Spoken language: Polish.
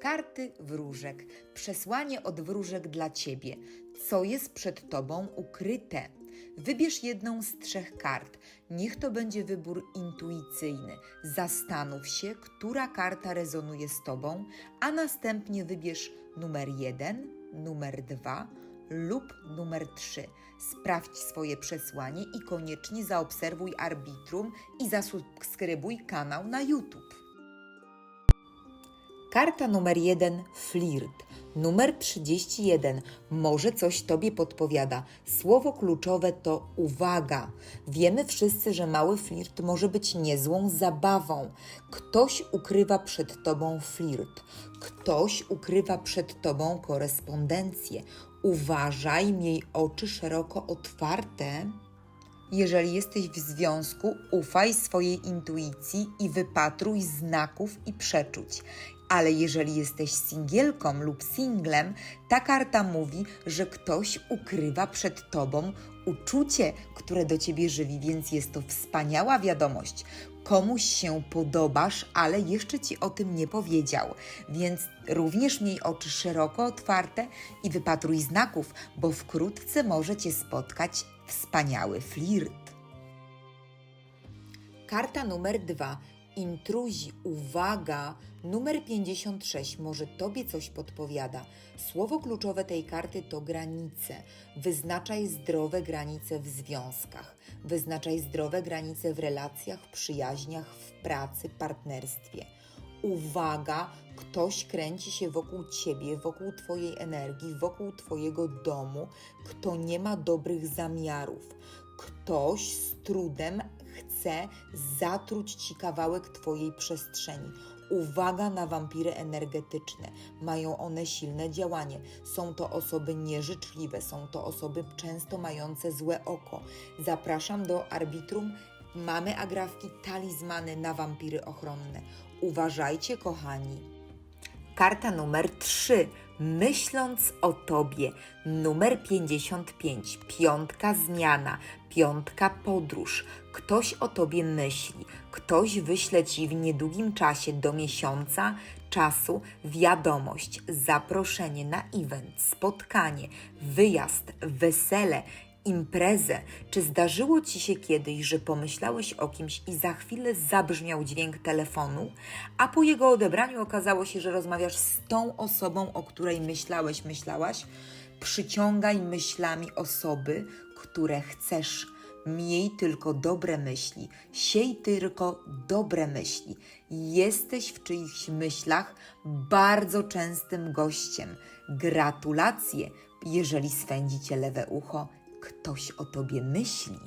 Karty wróżek. Przesłanie od wróżek dla ciebie. Co jest przed tobą ukryte? Wybierz jedną z trzech kart. Niech to będzie wybór intuicyjny. Zastanów się, która karta rezonuje z tobą, a następnie wybierz numer jeden, numer dwa lub numer trzy. Sprawdź swoje przesłanie i koniecznie zaobserwuj arbitrum i zasubskrybuj kanał na YouTube. Karta numer 1 flirt. Numer 31 może coś Tobie podpowiada. Słowo kluczowe to uwaga. Wiemy wszyscy, że mały flirt może być niezłą zabawą. Ktoś ukrywa przed Tobą flirt. Ktoś ukrywa przed Tobą korespondencję. Uważaj, miej oczy szeroko otwarte. Jeżeli jesteś w związku, ufaj swojej intuicji i wypatruj znaków i przeczuć. Ale jeżeli jesteś singielką lub singlem, ta karta mówi, że ktoś ukrywa przed tobą uczucie, które do ciebie żywi, więc jest to wspaniała wiadomość. Komuś się podobasz, ale jeszcze ci o tym nie powiedział, więc również miej oczy szeroko otwarte i wypatruj znaków, bo wkrótce może cię spotkać wspaniały flirt. Karta numer dwa. Intruzi, uwaga! Numer 56 może Tobie coś podpowiada. Słowo kluczowe tej karty to granice. Wyznaczaj zdrowe granice w związkach. Wyznaczaj zdrowe granice w relacjach, przyjaźniach, w pracy, partnerstwie. Uwaga, ktoś kręci się wokół ciebie, wokół twojej energii, wokół twojego domu, kto nie ma dobrych zamiarów. Ktoś z trudem chce zatruć ci kawałek twojej przestrzeni. Uwaga na wampiry energetyczne. Mają one silne działanie. Są to osoby nieżyczliwe, są to osoby często mające złe oko. Zapraszam do arbitrum. Mamy agrafki, talizmany na wampiry ochronne. Uważajcie, kochani. Karta numer 3. Myśląc o tobie. Numer 55. Piątka zmiana. Piątka podróż. Ktoś o tobie myśli. Ktoś wyśle ci w niedługim czasie do miesiąca czasu wiadomość, zaproszenie na event, spotkanie, wyjazd, wesele imprezę. Czy zdarzyło ci się kiedyś, że pomyślałeś o kimś i za chwilę zabrzmiał dźwięk telefonu, a po jego odebraniu okazało się, że rozmawiasz z tą osobą, o której myślałeś, myślałaś? Przyciągaj myślami osoby, które chcesz. Miej tylko dobre myśli, siej tylko dobre myśli. Jesteś w czyichś myślach bardzo częstym gościem. Gratulacje, jeżeli swędzi lewe ucho, ktoś o tobie myśli.